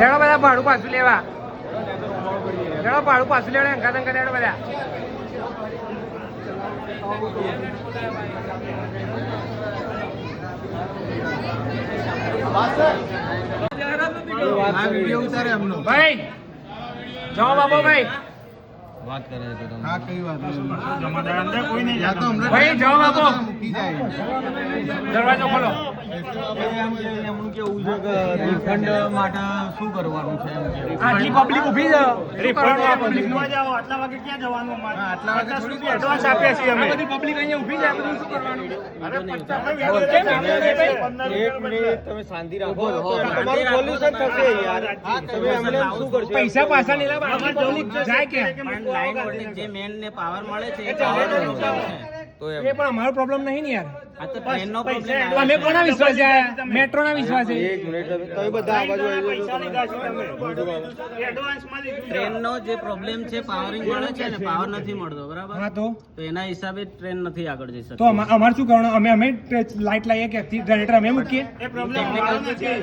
લેડો બધા ભાડું પાછું લેવા. લેડો ભાડું પાછું લેવા અંકા તંકા લેડો બધા. ભાઈ જાઓ બાબો ભાઈ. વાત કરે છે તો હા કઈ વાત ભાઈ જાઓ બાબો દરવાજો ખોલો. રિફંડ માટે શું કરવાનું છે આટલી પબ્લિક ઊભી છે રિફંડ પબ્લિક નો. જાઓ આટલા વાગે ક્યાં જવાનું આટલા વાગે થોડી રૂપિયા એડવાન્સ આપ્યા છીએ અમે. બધી પબ્લિક અહીંયા ઊભી છે બધું શું કરવાનું? અરે પચાસ અમે વેપારી કેમ? સામે વેપારી છે, ભાઈ? પંદર એક મિનિટ તમે શાંતિ રાખો. તમારું સોલ્યુશન થશે યાર. તમે એમને શું કરશો? પૈસા પાછા પબ્લિક જાય કે? જે મેન ને પાવર મળે છે એ છે તો એ પણ અમારો પ્રોબ્લેમ નહીં ને યાર. આ તો ટ્રેન નો પ્રોબ્લેમ અમે કોના વિશ્વાસ છે મેટ્રો ના છે એક મિનિટ તો બધા આ બાજુ આવી પૈસા છે તમે. એડવાન્સમાં લીધું. ટ્રેન નો જે પ્રોબ્લેમ છે પાવરિંગ મળે છે ને પાવર નથી મળતો બરાબર? હા તો? તો એના હિસાબે ટ્રેન નથી આગળ જઈ તો શકતી. તો અમારે શું કરવાનું? અમે અમે લાઈટ લાવીએ કે જનરેટર અમે મૂકીએ? એ પ્રોબ્લેમ નથી.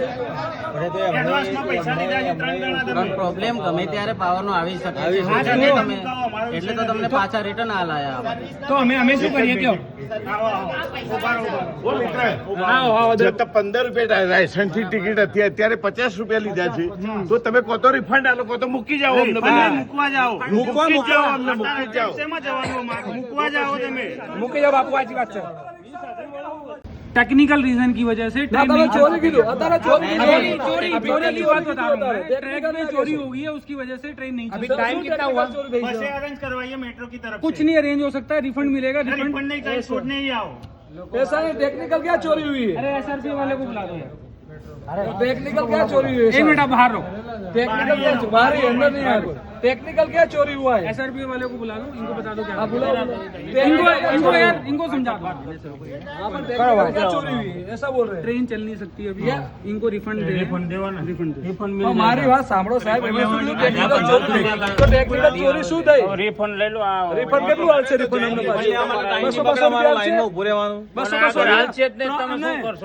અરે તો એડવાન્સમાં પૈસા લીધા છે ત્રણ ગણા તમે. પણ પ્રોબ્લેમ ગમે ત્યારે પાવર નો આવી શકે છે. એટલે તો તમને પાછા રિટર્ન હાલ આયા તો અમે અમે શું કરીએ પંદર રૂપિયા રાયસનથી ટિકિટ હતી અત્યારે પચાસ રૂપિયા લીધા છે. તો તમે કહો તો રિફંડ આલો કહો તો મૂકી જાઓ મૂકવા જાઓ. મૂકવા મૂકી મૂકવા અમને મૂકી જાઓ? મૂકવા જાઓ તમે. મૂકી જાઓ બાપુ આજી વાત છે. टेक्निकल रीजन की वजह से ट्रेन नहीं चोरी की चोरी चोरी चोरी की बात बता रहा हूँ। ट्रैक में चोरी हो गई है उसकी वजह से ट्रेन नहीं अभी चल टाइम कितना हुआ? बसें अरेंज करवाइए मेट्रो की तरफ़ कुछ नहीं अरेंज हो सकता है रिफंड मिलेगा रिफंड नहीं चाहिए छोड़ने ही आओ। पैसा नहीं टेक्निकल क्या चोरी हुई है? अरे एसआरपी वाले को बुला दो यार। टेक्निकल क्या चोरी हुई है एक मिनट आप बाहर रहो। टेक्निकल क्या बाहर ही अंदर नहीं है टेक्निकल क्या चोरी हुआ है एसआरपी वाले को बुला लो इनको बता दो क्या आप बुलाओ इनको इनको यार इनको समझा दो हाँ, पर टेक्निकल क्या चोरी हुई है ऐसा बोल रहे हैं ट्रेन चल नहीं सकती अभी इनको रिफंड दे रिफंड देवाना रिफंड दे અમારી વાત સાંભળો સાહેબ એમાં શું થયું? ટેકનિકલ ચોરી થઈ. તો ટેકનિકલ ચોરી શું થઈ રિફંડ લઈ લો રિફંડ કેટલું હાલશે રિફંડ અમને પાછું બસો બસો રૂપિયા લાઈનમાં હાલશે? ઉભું રહેવાનું બસો બસો રૂપિયા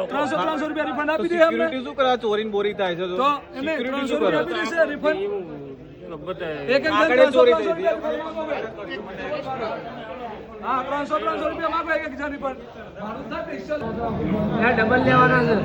ત્રણસો ત્રણસો રૂપિયા રિફંડ આપી દઈએ અમને સિક્યુરિટી શું કરે ચોરી ને બોરી થાય છે તો તો એને સિક્યુરિટી ત્રણસો શું રૂપિયા કરે આપી દેશે રિફંડ ત્રણસો ત્રણસો રૂપિયા માગો એક જણ રિફંડ ડબલ લેવાના છે.